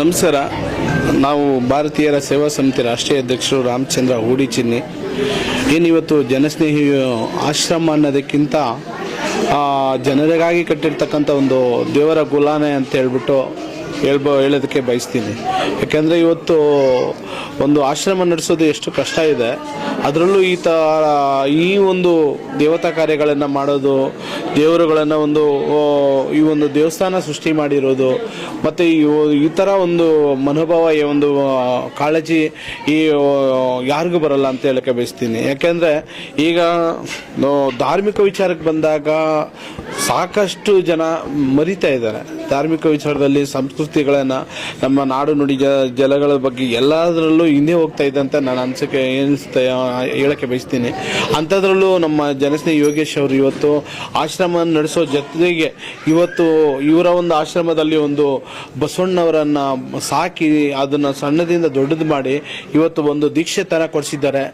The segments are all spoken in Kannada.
ನಮಸ್ಕಾರ. ನಾವು ಭಾರತೀಯರ ಸೇವಾ ಸಮಿತಿ ರಾಷ್ಟ್ರೀಯ ಅಧ್ಯಕ್ಷರು ರಾಮಚಂದ್ರ ಹೂಡಿ ಚಿನ್ನಿ. ಏನಿವತ್ತು ಜನಸ್ನೇಹಿ ಆಶ್ರಮ ಅನ್ನೋದಕ್ಕಿಂತ ಜನರಿಗಾಗಿ ಕಟ್ಟಿರ್ತಕ್ಕಂಥ ಒಂದು ದೇವರ ಗುಲಾನೆ ಅಂತ ಹೇಳ್ಬಿಟ್ಟು ಹೇಳ್ಬೋ ಹೇಳೋದಕ್ಕೆ ಬಯಸ್ತೀನಿ. ಯಾಕೆಂದರೆ ಇವತ್ತು ಒಂದು ಆಶ್ರಮ ನಡೆಸೋದು ಎಷ್ಟು ಕಷ್ಟ ಇದೆ. ಅದರಲ್ಲೂ ಈ ಥರ ಈ ಒಂದು ದೇವತಾ ಕಾರ್ಯಗಳನ್ನು ಮಾಡೋದು, ದೇವರುಗಳನ್ನು ಒಂದು ಈ ಒಂದು ದೇವಸ್ಥಾನ ಸೃಷ್ಟಿ ಮಾಡಿರೋದು, ಮತ್ತು ಈ ಥರ ಒಂದು ಮನೋಭಾವ, ಈ ಒಂದು ಕಾಳಜಿ ಈ ಯಾರಿಗೂ ಬರಲ್ಲ ಅಂತ ಹೇಳಕ್ಕೆ ಬಯಸ್ತೀನಿ. ಯಾಕೆಂದರೆ ಈಗ ಧಾರ್ಮಿಕ ವಿಚಾರಕ್ಕೆ ಬಂದಾಗ ಸಾಕಷ್ಟು ಜನ ಮರಿತಾ ಇದ್ದಾರೆ. ಧಾರ್ಮಿಕ ವಿಚಾರದಲ್ಲಿ ಸಂಸ್ಕೃತಿಗಳನ್ನು ನಮ್ಮ ನಾಡು ನುಡಿ ಜಲಗಳ ಬಗ್ಗೆ ಎಲ್ಲದರಲ್ಲೂ ಹಿಂದೆ ಹೋಗ್ತಾ ಇದೆ ಅಂತ ನಾನು ಅನ್ಸಕ್ಕೆ ಏನಿಸ್ತಾ ಹೇಳಕ್ಕೆ ಬಯಸ್ತೀನಿ. ಅಂಥದ್ರಲ್ಲೂ ನಮ್ಮ ಜನಸ್ನೇಹಿ ಯೋಗೇಶ್ ಅವರು ಇವತ್ತು ಆಶ್ರಮ ನಡೆಸೋ ಜೊತೆಗೆ ಇವತ್ತು ಇವರ ಒಂದು ಆಶ್ರಮದಲ್ಲಿ ಒಂದು ಬಸವಣ್ಣವರನ್ನ ಸಾಕಿ ಅದನ್ನು ಸಣ್ಣದಿಂದ ದೊಡ್ಡದು ಮಾಡಿ ಇವತ್ತು ಒಂದು ದೀಕ್ಷೆ ತರ ಕೊಡಿಸಿದ್ದಾರೆ.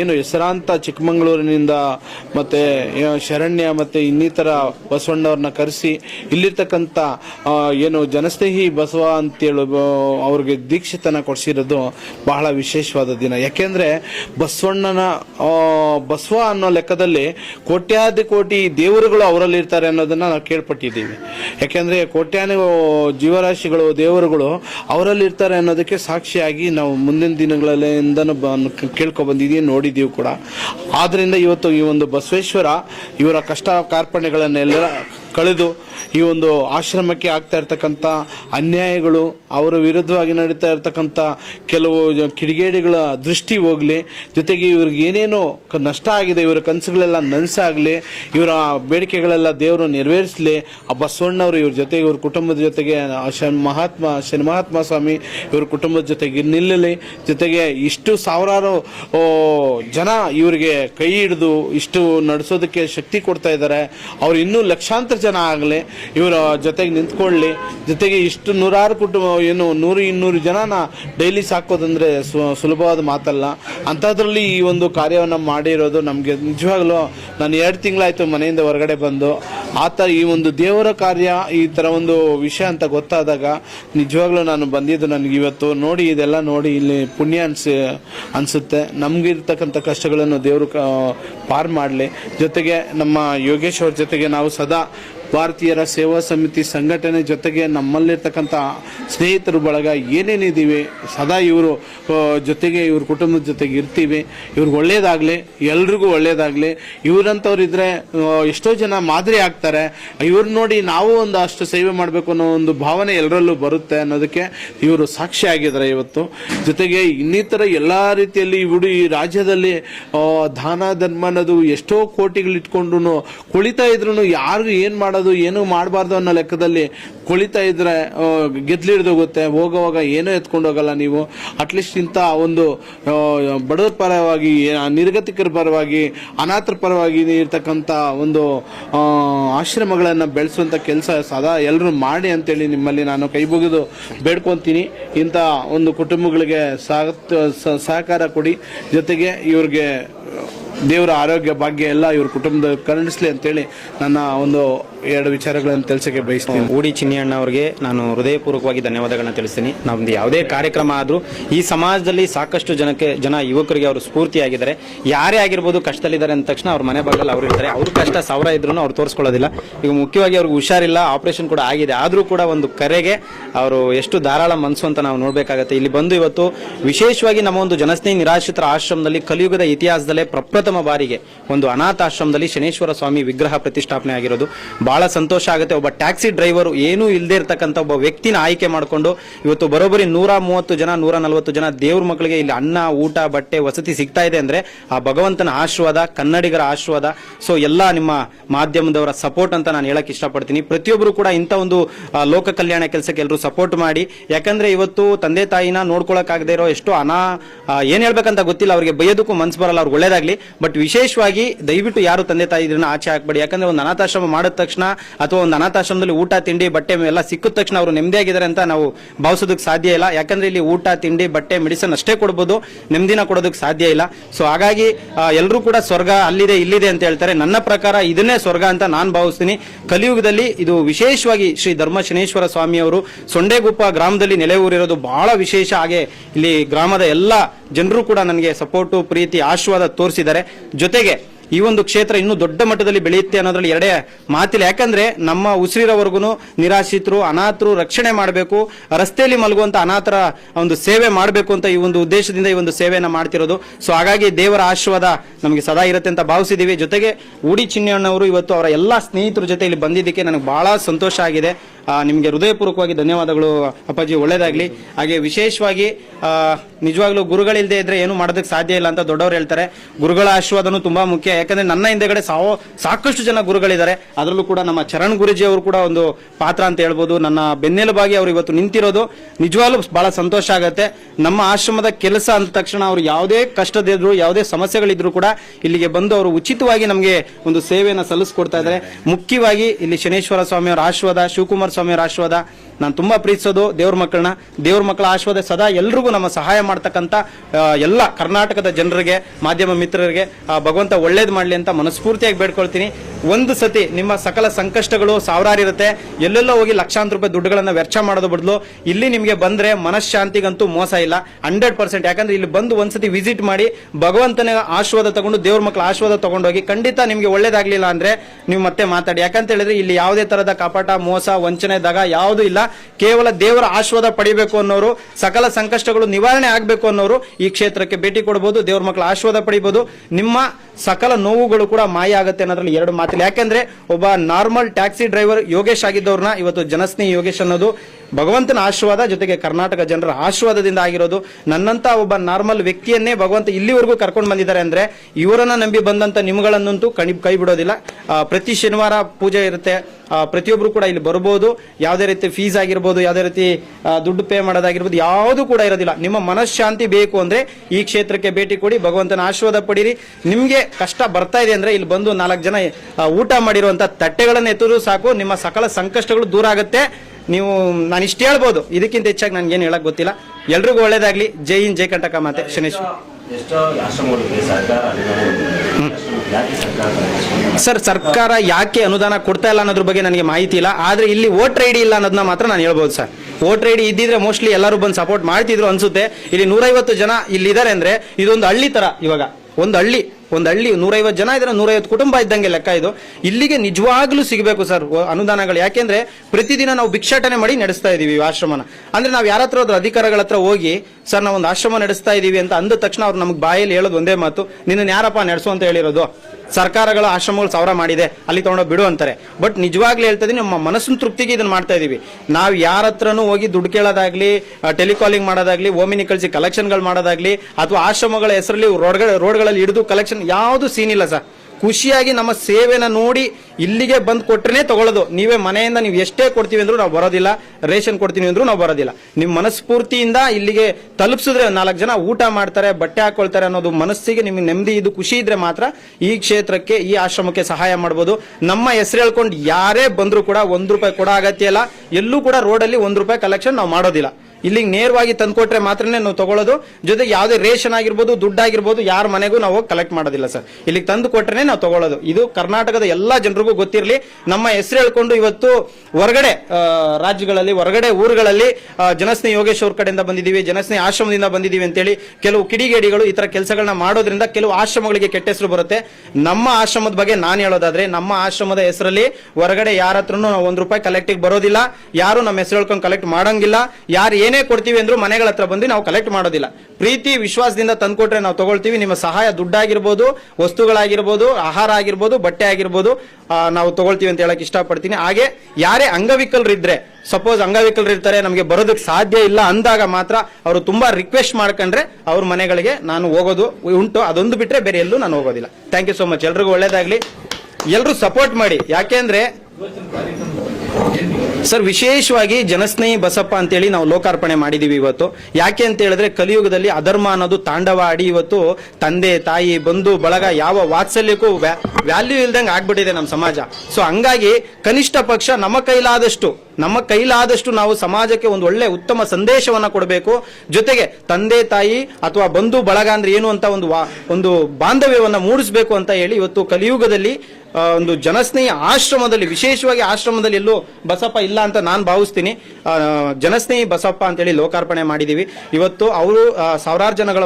ಏನು ಹೆಸರಾಂತ ಚಿಕ್ಕಮಗಳೂರಿನಿಂದ ಮತ್ತೆ ಶರಣ್ಯ ಮತ್ತೆ ಇನ್ನಿತರ ಬಸವಣ್ಣವ್ರನ್ನ ಕರೆಸಿ ಇಲ್ಲಿರ್ತಕ್ಕಂಥ ಏನು ಜನಸ್ನೇಹಿ ಬಸವ ಅಂತೇಳಿ ಅವ್ರಿಗೆ ದೀಕ್ಷಿತನ ಕೊಡಿಸಿರೋದು ಬಹಳ ವಿಶೇಷವಾದ ದಿನ. ಯಾಕೆಂದರೆ ಬಸವಣ್ಣನ ಬಸವ ಅನ್ನೋ ಲೆಕ್ಕದಲ್ಲಿ ಕೋಟ್ಯಾದಿ ಕೋಟಿ ದೇವರುಗಳು ಅವರಲ್ಲಿ ಇರ್ತಾರೆ ಅನ್ನೋದನ್ನ ನಾವು ಕೇಳ್ಪಟ್ಟಿದ್ದೀವಿ. ಯಾಕೆಂದರೆ ಕೋಟ್ಯಾನ ಜೀವರಾಶಿಗಳು, ದೇವರುಗಳು ಅವರಲ್ಲಿ ಇರ್ತಾರೆ ಅನ್ನೋದಕ್ಕೆ ಸಾಕ್ಷಿಯಾಗಿ ನಾವು ಮುಂದಿನ ದಿನಗಳಿಂದ ಕೇಳ್ಕೊ ಬಂದಿದ್ದೀವಿ ನೋಡಿದ್ದೀವಿ ಕೂಡ. ಆದ್ದರಿಂದ ಇವತ್ತು ಈ ಒಂದು ಬಸವೇಶ್ವರ ಇವರ ಕಷ್ಟ up. ಕಳೆದು ಈ ಒಂದು ಆಶ್ರಮಕ್ಕೆ ಆಗ್ತಾ ಇರ್ತಕ್ಕಂಥ ಅನ್ಯಾಯಗಳು ಅವರ ವಿರುದ್ಧವಾಗಿ ನಡೀತಾ ಇರ್ತಕ್ಕಂಥ ಕೆಲವು ಕಿಡಿಗೇಡಿಗಳ ದೃಷ್ಟಿ ಹೋಗಲಿ, ಜೊತೆಗೆ ಇವ್ರಿಗೆ ಏನೇನೋ ನಷ್ಟ ಆಗಿದೆ, ಇವರ ಕನಸುಗಳೆಲ್ಲ ನನಸಾಗಲಿ, ಇವರ ಬೇಡಿಕೆಗಳೆಲ್ಲ ದೇವರು ನೆರವೇರಿಸಲಿ, ಆ ಬಸವಣ್ಣವರು ಇವ್ರ ಜೊತೆಗೆ, ಇವ್ರ ಕುಟುಂಬದ ಜೊತೆಗೆ ಶನ್ ಮಹಾತ್ಮ, ಶನಿ ಮಹಾತ್ಮ ಸ್ವಾಮಿ ಇವ್ರ ಕುಟುಂಬದ ಜೊತೆಗೆ ನಿಲ್ಲಲಿ, ಜೊತೆಗೆ ಇಷ್ಟು ಸಾವಿರಾರು ಜನ ಇವರಿಗೆ ಕೈ ಹಿಡಿದು ಇಷ್ಟು ನಡೆಸೋದಕ್ಕೆ ಶಕ್ತಿ ಕೊಡ್ತಾ ಇದ್ದಾರೆ. ಅವ್ರು ಇನ್ನೂ ಲಕ್ಷಾಂತರ ಜನ ಆಗಲಿ, ಇವರ ಜೊತೆಗೆ ನಿಂತ್ಕೊಳ್ಳಿ. ಜೊತೆಗೆ ಇಷ್ಟು ನೂರಾರು ಕುಟುಂಬ, ಏನು ನೂರು ಇನ್ನೂರು ಜನನ ಡೈಲಿ ಸಾಕೋದಂದ್ರೆ ಸುಲಭವಾದ ಮಾತಲ್ಲ. ಅಂಥದ್ರಲ್ಲಿ ಈ ಒಂದು ಕಾರ್ಯವನ್ನು ಮಾಡಿರೋದು ನಮಗೆ ನಿಜವಾಗ್ಲೂ ನಾನು ಎರಡು ತಿಂಗಳಾಯಿತು ಮನೆಯಿಂದ ಹೊರಗಡೆ ಬಂದು, ಆ ಥರ ಈ ಒಂದು ದೇವರ ಕಾರ್ಯ, ಈ ಥರ ಒಂದು ವಿಷಯ ಅಂತ ಗೊತ್ತಾದಾಗ ನಿಜವಾಗ್ಲೂ ನಾನು ಬಂದಿದ್ದು ನನಗೆ ಇವತ್ತು ನೋಡಿ, ಇದೆಲ್ಲ ನೋಡಿ ಇಲ್ಲಿ ಪುಣ್ಯ ಅನ್ಸಿ, ಅನಿಸುತ್ತೆ. ನಮಗಿರ್ತಕ್ಕಂಥ ಕಷ್ಟಗಳನ್ನು ದೇವರು ಪಾರ್ ಮಾಡಲಿ. ಜೊತೆಗೆ ನಮ್ಮ ಯೋಗೇಶ್ ಅವ್ರ ಜೊತೆಗೆ ನಾವು ಸದಾ ಭಾರತೀಯರ ಸೇವಾ ಸಮಿತಿ ಸಂಘಟನೆ ಜೊತೆಗೆ ನಮ್ಮಲ್ಲಿರ್ತಕ್ಕಂಥ ಸ್ನೇಹಿತರು ಬಳಗ ಏನೇನಿದ್ದೀವಿ ಸದಾ ಇವರು ಜೊತೆಗೆ ಇವ್ರ ಕುಟುಂಬದ ಜೊತೆಗೆ ಇರ್ತೀವಿ. ಇವ್ರಿಗೆ ಒಳ್ಳೇದಾಗಲಿ, ಎಲ್ರಿಗೂ ಒಳ್ಳೇದಾಗಲಿ. ಇವ್ರಂಥವ್ರು ಇದ್ರೆ ಎಷ್ಟೋ ಜನ ಮಾದರಿ ಆಗ್ತಾರೆ. ಇವ್ರು ನೋಡಿ ನಾವು ಒಂದು ಅಷ್ಟು ಸೇವೆ ಮಾಡಬೇಕು ಅನ್ನೋ ಒಂದು ಭಾವನೆ ಎಲ್ಲರಲ್ಲೂ ಬರುತ್ತೆ ಅನ್ನೋದಕ್ಕೆ ಇವರು ಸಾಕ್ಷಿ ಆಗಿದ್ದಾರೆ ಇವತ್ತು. ಜೊತೆಗೆ ಇನ್ನಿತರ ಎಲ್ಲ ರೀತಿಯಲ್ಲಿ ಇವರು ಈ ರಾಜ್ಯದಲ್ಲಿ ದಾನ, ಧರ್ಮ ಅನ್ನೋದು ಎಷ್ಟೋ ಕೋಟಿಗಳು ಇಟ್ಕೊಂಡು ಕುಳಿತಾ ಇದ್ರು ಯಾರು ಏನ್ ಮಾಡೋದು, ಏನು ಮಾಡಬಾರ್ದು ಅನ್ನೋ ಲೆಕ್ಕದಲ್ಲಿ ಕುಳಿತಾ ಇದ್ರೆ ಹೋಗುತ್ತೆ. ಹೋಗೋವಾಗ ಏನೂ ಎತ್ಕೊಂಡು ಹೋಗಲ್ಲ ನೀವು. ಅಟ್ಲೀಸ್ಟ್ ಇಂಥ ಒಂದು ಬಡವ ಬಡವರ ಪರವಾಗಿ ನಿರ್ಗತಿಕರ ಪರವಾಗಿ, ಅನಾಥರ ಪರವಾಗಿ ಇರ್ತಕ್ಕಂಥ ಒಂದು ಆಶ್ರಮಗಳನ್ನು ಬೆಳೆಸುವಂಥ ಕೆಲಸ ಸದಾ ಎಲ್ಲರೂ ಮಾಡಿ ಅಂತೇಳಿ ನಿಮ್ಮಲ್ಲಿ ನಾನು ಕೈ ಮುಗಿದು ಬೇಡ್ಕೊಂತೀನಿ. ಇಂಥ ಒಂದು ಕುಟುಂಬಗಳಿಗೆ ಸಹಕಾರ ಕೊಡಿ. ಜೊತೆಗೆ ಇವ್ರಿಗೆ ದೇವರ ಆರೋಗ್ಯ ಭಾಗ್ಯ ಎಲ್ಲ ಇವ್ರ ಕುಟುಂಬದ ಕರುಣಿಸ್ಲಿ ಅಂತೇಳಿ ನನ್ನ ಒಂದು ಎರಡು ವಿಚಾರಗಳನ್ನು ತಿಳಿಸಕ್ಕೆ ಬಯಸ್ತೀನಿ. ಊಡಿ ಚಿನ್ನಿಯಣ್ಣ ಅವರಿಗೆ ನಾನು ಹೃದಯಪೂರ್ವಕವಾಗಿ ಧನ್ಯವಾದಗಳನ್ನ ತಿಳಿಸ್ತೀನಿ. ನಮ್ದು ಯಾವುದೇ ಕಾರ್ಯಕ್ರಮ ಆದರೂ ಈ ಸಮಾಜದಲ್ಲಿ ಸಾಕಷ್ಟು ಜನಕ್ಕೆ ಜನ ಯುವಕರಿಗೆ ಅವರು ಸ್ಫೂರ್ತಿಯಾಗಿದ್ದಾರೆ. ಯಾರೇ ಆಗಿರ್ಬೋದು ಕಷ್ಟದಲ್ಲಿದ್ದಾರೆ ಅಂದ ತಕ್ಷಣ ಅವ್ರ ಮನೆ ಭಾಗದಲ್ಲಿ ಅವರು ಇರ್ತಾರೆ. ಅವ್ರ ಕಷ್ಟ ಸಾವಿರ ಇದ್ರೂ ಅವ್ರು ತೋರಿಸ್ಕೊಳ್ಳೋದಿಲ್ಲ. ಈಗ ಮುಖ್ಯವಾಗಿ ಅವ್ರಿಗೆ ಹುಷಾರಿಲ್ಲ ಆಪರೇಷನ್ ಕೂಡ ಆಗಿದೆ. ಆದರೂ ಕೂಡ ಒಂದು ಕರೆಗೆ ಅವರು ಎಷ್ಟು ಧಾರಾಳ ಮನಸ್ಸು ಅಂತ ನಾವು ನೋಡಬೇಕಾಗತ್ತೆ. ಇಲ್ಲಿ ಬಂದು ಇವತ್ತು ವಿಶೇಷವಾಗಿ ನಮ್ಮ ಒಂದು ಜನಸ್ನೇಹಿ ನಿರಾಶ್ರಿತರ ಆಶ್ರಮದಲ್ಲಿ ಕಲಿಯುಗದ ಇತಿಹಾಸದಲ್ಲೇ ಪ್ರಪ್ರಥಮ ಬಾರಿಗೆ ಒಂದು ಅನಾಥಾಶ್ರಮದಲ್ಲಿ ಶನೇಶ್ವರ ಸ್ವಾಮಿ ವಿಗ್ರಹ ಪ್ರತಿಷ್ಠಾಪನೆ ಆಗಿರೋದು. ಬಹಳ ಸಂತೋಷ ಆಗುತ್ತೆ. ಒಬ್ಬ ಟ್ಯಾಕ್ಸಿ ಡ್ರೈವರ್ ಏನೂ ಇಲ್ಲದೆ ಇರತಕ್ಕಂಥ ಒಬ್ಬ ವ್ಯಕ್ತಿನ ಆಯ್ಕೆ ಮಾಡಿಕೊಂಡು ಇವತ್ತು ಬರೋಬ್ಬರಿ ನೂರ ಮೂವತ್ತು ಜನ, ನೂರ ನಲವತ್ತು ಜನ ದೇವ್ರ ಮಕ್ಕಳಿಗೆ ಇಲ್ಲಿ ಅನ್ನ, ಊಟ, ಬಟ್ಟೆ ವಸತಿ ಸಿಗ್ತಾ ಇದೆ ಅಂದ್ರೆ ಆ ಭಗವಂತನ ಆಶೀರ್ವಾದ, ಕನ್ನಡಿಗರ ಆಶೀರ್ವಾದ. ಸೊ ಎಲ್ಲ ನಿಮ್ಮ ಮಾಧ್ಯಮದವರ ಸಪೋರ್ಟ್ ಅಂತ ನಾನು ಹೇಳಕ್ ಇಷ್ಟಪಡ್ತೀನಿ. ಪ್ರತಿಯೊಬ್ಬರು ಕೂಡ ಇಂಥ ಒಂದು ಲೋಕ ಕಲ್ಯಾಣ ಕೆಲಸಕ್ಕೆ ಎಲ್ಲರೂ ಸಪೋರ್ಟ್ ಮಾಡಿ. ಯಾಕಂದ್ರೆ ಇವತ್ತು ತಂದೆ ತಾಯಿನ ನೋಡ್ಕೊಳಕ್ಕಾಗದೇ ಇರೋ ಎಷ್ಟು ಅನಾ ಏನ್ ಹೇಳ್ಬೇಕಂತ ಗೊತ್ತಿಲ್ಲ. ಅವರಿಗೆ ಬೈಯೋದಕ್ಕೂ ಮನ್ಸು ಬರಲ್ಲ. ಅವ್ರಿಗೆ ಒಳ್ಳೇದಾಗ್ಲಿ. ಬಟ್ ವಿಶೇಷವಾಗಿ ದಯವಿಟ್ಟು ಯಾರು ತಂದೆ ತಾಯಿ ಇದನ್ನ ಆಚೆ ಹಾಕ್ಬೇಡಿ. ಯಾಕಂದ್ರೆ ಒಂದು ಅನಾಥಾಶ್ರಮ ಮಾಡಿದ ತಕ್ಷಣ ಅಥವಾ ಒಂದು ಅನಾಥಾಶ್ರಮದಲ್ಲಿ ಊಟ, ತಿಂಡಿ, ಬಟ್ಟೆ ಎಲ್ಲ ಸಿಕ್ಕಿದ ತಕ್ಷಣ ಅವರು ನೆಮ್ಮದಿಯಾಗಿದ್ದಾರೆ ಅಂತ ನಾವು ಭಾವಿಸೋದಕ್ಕೆ ಸಾಧ್ಯ ಇಲ್ಲ. ಯಾಕಂದ್ರೆ ಇಲ್ಲಿ ಊಟ, ತಿಂಡಿ, ಬಟ್ಟೆ, ಮೆಡಿಸನ್ ಅಷ್ಟೇ ಕೊಡ್ಬೋದು. ನೆಮ್ಮದಿನ ಕೊಡೋದಕ್ಕೆ ಸಾಧ್ಯ ಇಲ್ಲ. ಸೊ ಹಾಗಾಗಿ ಎಲ್ಲರೂ ಕೂಡ ಸ್ವರ್ಗ ಅಲ್ಲಿದೆ, ಇಲ್ಲಿದೆ ಅಂತ ಹೇಳ್ತಾರೆ. ನನ್ನ ಪ್ರಕಾರ ಇದನ್ನೇ ಸ್ವರ್ಗ ಅಂತ ನಾನು ಭಾವಿಸ್ತೀನಿ. ಕಲಿಯುಗದಲ್ಲಿ ಇದು ವಿಶೇಷವಾಗಿ ಶ್ರೀ ಧರ್ಮ ಶನೇಶ್ವರ ಸ್ವಾಮಿ ಅವರು ಸೊಂಡೆಗುಪ್ಪ ಗ್ರಾಮದಲ್ಲಿ ನೆಲೆ ಊರಿರೋದು ಬಹಳ ವಿಶೇಷ. ಹಾಗೆ ಇಲ್ಲಿ ಗ್ರಾಮದ ಎಲ್ಲ ಜನರು ಕೂಡ ನನಗೆ ಸಪೋರ್ಟು ಪ್ರೀತಿ, ಆಶೀರ್ವಾದ ತೋರಿಸಿದ್ದಾರೆ. ಜೊತೆಗೆ ಈ ಒಂದು ಕ್ಷೇತ್ರ ಇನ್ನೂ ದೊಡ್ಡ ಮಟ್ಟದಲ್ಲಿ ಬೆಳೆಯುತ್ತೆ ಅನ್ನೋದ್ರಲ್ಲಿ ಎರಡೇ ಮಾತಿಲ್ಲ. ಯಾಕಂದ್ರೆ ನಮ್ಮ ಉಸಿರಿರೋವರೆಗೂ ನಿರಾಶ್ರಿತರು, ಅನಾಥರು ರಕ್ಷಣೆ ಮಾಡಬೇಕು, ರಸ್ತೆಯಲ್ಲಿ ಮಲಗುವಂತ ಅನಾಥರ ಒಂದು ಸೇವೆ ಮಾಡಬೇಕು ಅಂತ ಈ ಒಂದು ಉದ್ದೇಶದಿಂದ ಈ ಒಂದು ಸೇವೆಯನ್ನು ಮಾಡ್ತಿರೋದು. ಸೊ ಹಾಗಾಗಿ ದೇವರ ಆಶೀರ್ವಾದ ನಮಗೆ ಸದಾ ಇರುತ್ತೆ ಅಂತ ಭಾವಿಸಿದೀವಿ ಜೊತೆಗೆ, ಊಡಿ ಚಿನ್ನಣ್ಣವರು ಇವತ್ತು ಅವರ ಎಲ್ಲ ಸ್ನೇಹಿತರ ಜೊತೆ ಇಲ್ಲಿ ಬಂದಿದ್ದಕ್ಕೆ ನನಗೆ ಬಹಳ ಸಂತೋಷ ಆಗಿದೆ. ನಿಮಗೆ ಹೃದಯಪೂರ್ವಕವಾಗಿ ಧನ್ಯವಾದಗಳು ಅಪ್ಪಾಜಿ, ಒಳ್ಳೇದಾಗಲಿ. ಹಾಗೆ ವಿಶೇಷವಾಗಿ ನಿಜವಾಗ್ಲೂ ಗುರುಗಳಿಲ್ಲದೆ ಇದ್ರೆ ಏನು ಮಾಡೋದಕ್ಕೆ ಸಾಧ್ಯ ಇಲ್ಲ ಅಂತ ದೊಡ್ಡವರು ಹೇಳ್ತಾರೆ. ಗುರುಗಳ ಆಶೀರ್ವಾದನೂ ತುಂಬಾ ಮುಖ್ಯ. ಯಾಕಂದ್ರೆ ನನ್ನ ಹಿಂದೆಗಡೆ ಸಾವು, ಸಾಕಷ್ಟು ಜನ ಗುರುಗಳಿದ್ದಾರೆ. ಅದರಲ್ಲೂ ಕೂಡ ನಮ್ಮ ಚರಣ್ ಗುರುಜಿ ಅವರು ಕೂಡ ಒಂದು ಪಾತ್ರ ಅಂತ ಹೇಳ್ಬೋದು. ನನ್ನ ಬೆನ್ನೆಲುಬಾಗಿ ಅವರು ಇವತ್ತು ನಿಂತಿರೋದು. ನಿಜವಾಗ್ಲೂ ಬಹಳ ಸಂತೋಷ ಆಗುತ್ತೆ. ನಮ್ಮ ಆಶ್ರಮದ ಕೆಲಸ ಅಂದ ತಕ್ಷಣ ಅವರು ಯಾವುದೇ ಕಷ್ಟದಿದ್ರು, ಯಾವುದೇ ಸಮಸ್ಯೆಗಳಿದ್ರು ಕೂಡ ಇಲ್ಲಿಗೆ ಬಂದು ಅವರು ಉಚಿತವಾಗಿ ನಮಗೆ ಒಂದು ಸೇವೆಯನ್ನು ಸಲ್ಲಿಸ್ಕೊಡ್ತಾ ಇದ್ದಾರೆ. ಮುಖ್ಯವಾಗಿ ಇಲ್ಲಿ ಶನೇಶ್ವರ ಸ್ವಾಮಿ ಅವರ ಆಶೀರ್ವಾದ, ಶಿವಕುಮಾರ ಸ್ವಾಮಿ ಅವರ ಆಶೀರ್ವಾದ ನಾನು ತುಂಬ ಪ್ರೀತಿಸೋದು ದೇವ್ರ ಮಕ್ಕಳನ್ನ. ದೇವ್ರ ಮಕ್ಕಳ ಆಶ್ವಾದ ಸದಾ ಎಲ್ರಿಗೂ ನಮ್ಮ ಸಹಾಯ ಮಾಡ್ತಕ್ಕಂಥ ಎಲ್ಲ ಕರ್ನಾಟಕದ ಜನರಿಗೆ, ಮಾಧ್ಯಮ ಮಿತ್ರರಿಗೆ ಭಗವಂತ ಒಳ್ಳೇದು ಮಾಡಲಿ ಅಂತ ಮನಸ್ಫೂರ್ತಿಯಾಗಿ ಬೇಡ್ಕೊಳ್ತೀನಿ. ಒಂದು ಸತಿ ನಿಮ್ಮ ಸಕಲ ಸಂಕಷ್ಟಗಳು ಸಾವಿರಾರು ಇರುತ್ತೆ. ಎಲ್ಲೆಲ್ಲೋ ಹೋಗಿ ಲಕ್ಷಾಂತರ ರೂಪಾಯಿ ದುಡ್ಡುಗಳನ್ನು ವ್ಯರ್ಥ ಮಾಡೋದು ಬದಲು ಇಲ್ಲಿ ನಿಮಗೆ ಬಂದರೆ ಮನಃಶಾಂತಿಗಂತೂ ಮೋಸ ಇಲ್ಲ. Hundred percent. ಯಾಕಂದ್ರೆ ಇಲ್ಲಿ ಬಂದು ಒಂದ್ಸತಿ ವಿಸಿಟ್ ಮಾಡಿ ಭಗವಂತನ ಆಶೀರ್ವಾದ ತಗೊಂಡು ದೇವ್ರ ಮಕ್ಕಳ ಆಶೀರ್ವಾದ ತಗೊಂಡೋಗಿ ಖಂಡಿತ ನಿಮಗೆ ಒಳ್ಳೇದಾಗಲಿಲ್ಲ ಅಂದರೆ ನೀವು ಮತ್ತೆ ಮಾತಾಡಿ. ಯಾಕಂತ ಹೇಳಿದ್ರೆ ಇಲ್ಲಿ ಯಾವುದೇ ಥರದ ಕಪಾಟ, ಮೋಸ, ವಂಚನೆ, ದಾಗ ಯಾವುದೂ ಇಲ್ಲ. ಕೇವಲ ದೇವರ ಆಶೀರ್ವಾದ ಪಡಿಬೇಕು ಅನ್ನೋರು, ಸಕಲ ಸಂಕಷ್ಟಗಳು ನಿವಾರಣೆ ಆಗಬೇಕು ಅನ್ನೋರು ಈ ಕ್ಷೇತ್ರಕ್ಕೆ ಭೇಟಿ ಕೊಡಬಹುದು ದೇವರ ಮಕ್ಕಳ ಆಶೀರ್ವಾದ ಪಡಿಬಹುದು ನಿಮ್ಮ ಸಕಲ ನೋವುಗಳು ಕೂಡ ಮಾಯ ಆಗುತ್ತೆ ಅನ್ನೋದ್ರಲ್ಲಿ ಎರಡು ಮಾತಿಲ್ಲ. ಯಾಕೆಂದ್ರೆ ಒಬ್ಬ ನಾರ್ಮಲ್ ಟ್ಯಾಕ್ಸಿ ಡ್ರೈವರ್ ಯೋಗೇಶ್ ಆಗಿದ್ದವ್ರನ್ನ ಇವತ್ತು ಜನಸ್ನೇಹಿ ಯೋಗೇಶ್ ಅನ್ನೋದು ಭಗವಂತನ ಆಶೀರ್ವಾದ ಜೊತೆಗೆ ಕರ್ನಾಟಕ ಜನರ ಆಶೀರ್ವಾದದಿಂದ ಆಗಿರೋದು. ನನ್ನಂತ ಒಬ್ಬ ನಾರ್ಮಲ್ ವ್ಯಕ್ತಿಯನ್ನೇ ಭಗವಂತ ಇಲ್ಲಿವರೆಗೂ ಕರ್ಕೊಂಡು ಬಂದಿದ್ದಾರೆ ಅಂದ್ರೆ ಇವರನ್ನ ನಂಬಿ ಬಂದಂತ ನಿಮ್ಗಳನ್ನಂತೂ ಕಣಿ ಕೈ ಬಿಡೋದಿಲ್ಲ. ಪ್ರತಿ ಶನಿವಾರ ಪೂಜೆ ಇರುತ್ತೆ. ಪ್ರತಿಯೊಬ್ರು ಕೂಡ ಇಲ್ಲಿ ಬರ್ಬೋದು. ಯಾವುದೇ ರೀತಿ ಫೀಸ್ ಆಗಿರ್ಬೋದು, ಯಾವುದೇ ರೀತಿ ದುಡ್ಡು ಪೇ ಮಾಡೋದಾಗಿರ್ಬೋದು, ಯಾವುದು ಕೂಡ ಇರೋದಿಲ್ಲ. ನಿಮ್ಮ ಮನಃಶಾಂತಿ ಬೇಕು ಅಂದ್ರೆ ಈ ಕ್ಷೇತ್ರಕ್ಕೆ ಭೇಟಿ ಕೊಡಿ, ಭಗವಂತನ ಆಶೀರ್ವಾದ ಪಡೀರಿ. ನಿಮ್ಗೆ ಕಷ್ಟ ಬರ್ತಾ ಇದೆ ಅಂದ್ರೆ ಇಲ್ಲಿ ಬಂದು ನಾಲ್ಕು ಜನ ಊಟ ಮಾಡಿರುವಂತ ತಟ್ಟೆಗಳನ್ನು ಎತ್ತರೂ ಸಾಕು. ನಿಮ್ಮ ಸಕಲ ಸಂಕಷ್ಟಗಳು ದೂರ ಆಗುತ್ತೆ. ನೀವು ನಾನು ಇಷ್ಟು ಹೇಳ್ಬೋದು. ಇದಕ್ಕಿಂತ ಹೆಚ್ಚಾಗಿ ನನ್ಗೇನು ಹೇಳಕ್ ಗೊತ್ತಿಲ್ಲ. ಎಲ್ರಿಗೂ ಒಳ್ಳೇದಾಗ್ಲಿ. ಜೈ ಇನ್ ಜೈ ಕಂಟಕ ಮಾತೆ. ಶನೇಶ್. ಸರ್ ಸರ್ಕಾರ ಯಾಕೆ ಅನುದಾನ ಕೊಡ್ತಾ ಇಲ್ಲ ಅನ್ನೋದ್ರ ಬಗ್ಗೆ ನನಗೆ ಮಾಹಿತಿ ಇಲ್ಲ. ಆದ್ರೆ ಇಲ್ಲಿ ವೋಟರ್ ಡಿ ಇಲ್ಲ ಅನ್ನೋದನ್ನ ಮಾತ್ರ ನಾನು ಹೇಳ್ಬೋದು ಸರ್. ವೋಟರ್ ಡಿ ಇದ್ದಿದ್ರೆ ಮೋಸ್ಟ್ಲಿ ಎಲ್ಲರೂ ಬಂದು ಸಪೋರ್ಟ್ ಮಾಡ್ತಿದ್ರು ಅನ್ಸುತ್ತೆ. ಇಲ್ಲಿ ನೂರೈವತ್ತು ಜನ ಇಲ್ಲಿ ಇದಾರೆ ಅಂದ್ರೆ ಇದೊಂದು ಹಳ್ಳಿ ತರ ಇವಾಗ. ಒಂದು ಹಳ್ಳಿ ಒಂದು ಹಳ್ಳಿ ನೂರೈವತ್ತು ಜನ ಇದ್ರೆ ನೂರೈವತ್ತು ಕುಟುಂಬ ಇದ್ದಂಗೆ ಲೆಕ್ಕ ಇದು. ಇಲ್ಲಿಗೆ ನಿಜವಾಗ್ಲೂ ಸಿಗಬೇಕು ಸರ್ ಅನುದಾನಗಳು. ಯಾಕೆಂದ್ರೆ ಪ್ರತಿದಿನ ನಾವು ಭಿಕ್ಷಾಟನೆ ಮಾಡಿ ನಡೆಸ್ತಾ ಇದೀವಿ ಈ ಆಶ್ರಮನ. ಅಂದ್ರೆ ನಾವು ಯಾರ ಹತ್ರ ಹೋದ್ರು ಅಧಿಕಾರಿಗಳ ಹತ್ರ ಹೋಗಿ, ಸರ್ ನಾವು ಒಂದು ಆಶ್ರಮ ನಡೆಸ್ತಾ ಇದೀವಿ ಅಂತ ಅಂದ ತಕ್ಷಣ ಅವ್ರು ನಮ್ಗೆ ಬಾಯಲ್ಲಿ ಹೇಳೋದು ಒಂದೇ ಮಾತು ನಿನ್ನ ಯಾರಪ್ಪ ನಡೆಸು ಅಂತ ಹೇಳಿರೋದು. ಸರ್ಕಾರಗಳ ಆಶ್ರಮಗಳು ಸಾವಿರ ಮಾಡಿದೆ, ಅಲ್ಲಿ ತಗೊಂಡೋಗಿ ಬಿಡು ಅಂತಾರೆ. ಬಟ್ ನಿಜವಾಗ್ಲೂ ಹೇಳ್ತಾ ಇದೀನಿ, ನಮ್ಮ ಮನಸ್ಸಿನ ತೃಪ್ತಿಗೆ ಇದನ್ನ ಮಾಡ್ತಾ ಇದೀವಿ. ನಾವು ಯಾರ ಹತ್ರನೂ ಹೋಗಿ ದುಡ್ಡು ಕೇಳೋದಾಗ್ಲಿ ಟೆಲಿಕಾಲಿಂಗ್ ಮಾಡೋದಾಗ್ಲಿ, ಓಮಿನಿ ಕಳಿಸಿ ಕಲೆಕ್ಷನ್ಗಳು ಮಾಡೋದಾಗ್ಲಿ, ಅಥವಾ ಆಶ್ರಮಗಳ ಹೆಸರಲ್ಲಿ ರೋಡ್ಗಳ ರೋಡ್ಗಳಲ್ಲಿ ಹಿಡಿದು ಕಲೆಕ್ಷನ್ ಯಾವುದು ಸೀನ್ ಇಲ್ಲ ಸರ್. ಖುಷಿಯಾಗಿ ನಮ್ಮ ಸೇವೆನ ನೋಡಿ ಇಲ್ಲಿಗೆ ಬಂದು ಕೊಟ್ರೇ ತಗೊಳ್ಳೋದು. ನೀವೇ ಮನೆಯಿಂದ ನೀವು ಎಷ್ಟೇ ಕೊಡ್ತೀವಿ ಅಂದ್ರೂ ನಾವು ಬರೋದಿಲ್ಲ. ರೇಷನ್ ಕೊಡ್ತೀನಿ ಅಂದ್ರೂ ನಾವು ಬರೋದಿಲ್ಲ. ನಿಮ್ಮ ಮನಸ್ಫೂರ್ತಿಯಿಂದ ಇಲ್ಲಿಗೆ ತಲುಪಿಸಿದ್ರೆ ನಾಲ್ಕು ಜನ ಊಟ ಮಾಡ್ತಾರೆ, ಬಟ್ಟೆ ಹಾಕೊಳ್ತಾರೆ ಅನ್ನೋದು ಮನಸ್ಸಿಗೆ ನಿಮ್ಗೆ ನೆಮ್ಮದಿ, ಇದು ಖುಷಿ ಇದ್ರೆ ಮಾತ್ರ ಈ ಕ್ಷೇತ್ರಕ್ಕೆ, ಈ ಆಶ್ರಮಕ್ಕೆ ಸಹಾಯ ಮಾಡ್ಬೋದು. ನಮ್ಮ ಹೆಸರು ಹೇಳ್ಕೊಂಡು ಯಾರೇ ಬಂದರೂ ಕೂಡ ಒಂದು ರೂಪಾಯಿ ಕೊಡೋ ಅಗತ್ಯ ಇಲ್ಲ ಎಲ್ಲೂ ಕೂಡ ರೋಡಲ್ಲಿ ಒಂದು ರೂಪಾಯಿ ಕಲೆಕ್ಷನ್ ನಾವು ಮಾಡೋದಿಲ್ಲ. ಇಲ್ಲಿಗೆ ನೇರವಾಗಿ ತಂದುಕೊಟ್ರೆ ಮಾತ್ರನೇ ನಾವು ತಗೊಳ್ಳೋದು. ಜೊತೆಗೆ ಯಾವುದೇ ರೇಷನ್ ಆಗಿರ್ಬೋದು ದುಡ್ಡಾಗಿರ್ಬೋದು ಯಾರ ಮನೆಗೂ ನಾವು ಕಲೆಕ್ಟ್ ಮಾಡೋದಿಲ್ಲ ಸರ್. ಇಲ್ಲಿಗೆ ತಂದು ಕೊಟ್ರೆ ನಾವು ತಗೊಳ್ಳೋದು. ಇದು ಕರ್ನಾಟಕದ ಎಲ್ಲ ಜನರಿಗೂ ಗೊತ್ತಿರಲಿ. ನಮ್ಮ ಹೆಸರು ಹೇಳ್ಕೊಂಡು ಇವತ್ತು ಹೊರಗಡೆ ರಾಜ್ಯಗಳಲ್ಲಿ, ಹೊರಗಡೆ ಊರುಗಳಲ್ಲಿ ಜನಸ್ನೇಹಿ ಯೋಗೇಶ್ ಅವ್ರ ಕಡೆಯಿಂದ ಬಂದಿದ್ದೀವಿ, ಜನಸ್ನೇಹಿ ಆಶ್ರಮದಿಂದ ಬಂದಿದ್ದೀವಿ ಅಂತೇಳಿ ಕೆಲವು ಕಿಡಿಗೇಡಿಗಳು ಈ ತರ ಕೆಲಸಗಳನ್ನ ಮಾಡೋದ್ರಿಂದ ಕೆಲವು ಆಶ್ರಮಗಳಿಗೆ ಕೆಟ್ಟ ಹೆಸರು ಬರುತ್ತೆ. ನಮ್ಮ ಆಶ್ರಮದ ಬಗ್ಗೆ ನಾನು ಹೇಳೋದಾದ್ರೆ, ನಮ್ಮ ಆಶ್ರಮದ ಹೆಸರಲ್ಲಿ ಹೊರಗಡೆ ಯಾರ ಹತ್ರನೂ ನಾವು ಒಂದ್ ರೂಪಾಯಿ ಕಲೆಕ್ಟಿಗೆ ಬರೋದಿಲ್ಲ. ಯಾರು ನಮ್ಮ ಹೆಸರು ಹೇಳ್ಕೊಂಡು ಕಲೆಕ್ಟ್ ಮಾಡಂಗಿಲ್ಲ. ಯಾರು ಏನೇ ಕೊಡ್ತೀವಿ ಅಂದ್ರೂ ಮನೆಗಳ ಹತ್ರ ಬಂದು ನಾವು ಕಲೆಕ್ಟ್ ಮಾಡೋದಿಲ್ಲ. ಪ್ರೀತಿ, ವಿಶ್ವಾಸದಿಂದ ತಂದ್ಕೊಟ್ರೆ ನಾವು ತಗೊಳ್ತೀವಿ. ನಿಮ್ಮ ಸಹಾಯ ದುಡ್ಡಾಗಿರ್ಬೋದು, ವಸ್ತುಗಳಾಗಿರ್ಬೋದು, ಆಹಾರ ಆಗಿರ್ಬೋದು, ಬಟ್ಟೆ ಆಗಿರ್ಬೋದು ನಾವು ತಗೊಳ್ತೀವಿ ಅಂತ ಹೇಳಕ್ ಇಷ್ಟಪಡ್ತೀನಿ. ಹಾಗೆ ಯಾರೇ ಅಂಗವಿಕಲರಿದ್ರೆ ಸಪೋಸ್ ಅಂಗವಿಕಲರು ಇರ್ತಾರೆ ನಮಗೆ ಬರೋದಕ್ಕೆ ಸಾಧ್ಯ ಇಲ್ಲ ಅಂದಾಗ ಮಾತ್ರ ಅವರು ತುಂಬಾ ರಿಕ್ವೆಸ್ಟ್ ಮಾಡ್ಕೊಂಡ್ರೆ ಅವ್ರ ಮನೆಗಳಿಗೆ ನಾನು ಹೋಗೋದು ಉಂಟು. ಅದೊಂದು ಬಿಟ್ಟರೆ ಬೇರೆ ಎಲ್ಲೂ ನಾನು ಹೋಗೋದಿಲ್ಲ. ಥ್ಯಾಂಕ್ ಯು ಸೋ ಮಚ್ ಎಲ್ರಿಗೂ ಒಳ್ಳೇದಾಗ್ಲಿ. ಎಲ್ಲರೂ ಸಪೋರ್ಟ್ ಮಾಡಿ. ಯಾಕೆಂದ್ರೆ ಸರ್, ವಿಶೇಷವಾಗಿ ಜನಸ್ನೇಹಿ ಬಸಪ್ಪ ಅಂತೇಳಿ ನಾವು ಲೋಕಾರ್ಪಣೆ ಮಾಡಿದೀವಿ ಇವತ್ತು. ಯಾಕೆ ಅಂತ ಹೇಳಿದ್ರೆ ಕಲಿಯುಗದಲ್ಲಿ ಅಧರ್ಮ ಅನ್ನೋದು ತಾಂಡವ ಆಡಿ ಇವತ್ತು. ತಂದೆ, ತಾಯಿ, ಬಂಧು, ಬಳಗ ಯಾವ ವಾತ್ಸಲ್ಯಕ್ಕೂ ವ್ಯಾಲ್ಯೂ ಇಲ್ದಂಗೆ ಆಗ್ಬಿಟ್ಟಿದೆ ನಮ್ಮ ಸಮಾಜ. ಸೊ, ಹಂಗಾಗಿ ಕನಿಷ್ಠ ಪಕ್ಷ ನಮ್ಮ ಕೈಲಾದಷ್ಟು ನಮ್ಮ ಕೈಲಾದಷ್ಟು ನಾವು ಸಮಾಜಕ್ಕೆ ಒಂದು ಒಳ್ಳೆ ಉತ್ತಮ ಸಂದೇಶವನ್ನ ಕೊಡಬೇಕು. ಜೊತೆಗೆ ತಂದೆ, ತಾಯಿ ಅಥವಾ ಬಂಧು, ಬಳಗ ಅಂದ್ರೆ ಏನು ಅಂತ ಒಂದು ಒಂದು ಬಾಂಧವ್ಯವನ್ನ ಮೂಡಿಸಬೇಕು ಅಂತ ಹೇಳಿ ಇವತ್ತು ಕಲಿಯುಗದಲ್ಲಿ ಒಂದು ಜನಸ್ನೇಹಿ ಆಶ್ರಮದಲ್ಲಿ, ವಿಶೇಷವಾಗಿ ಆಶ್ರಮದಲ್ಲಿ ಎಲ್ಲೂ ಬಸಪ್ಪ ಇಲ್ಲ ಅಂತ ನಾನು ಭಾವಿಸ್ತೀನಿ. ಜನಸ್ನೇಹಿ ಬಸಪ್ಪ ಅಂತೇಳಿ ಲೋಕಾರ್ಪಣೆ ಮಾಡಿದೀವಿ. ಇವತ್ತು ಅವರು ಸಾವಿರಾರು ಜನಗಳ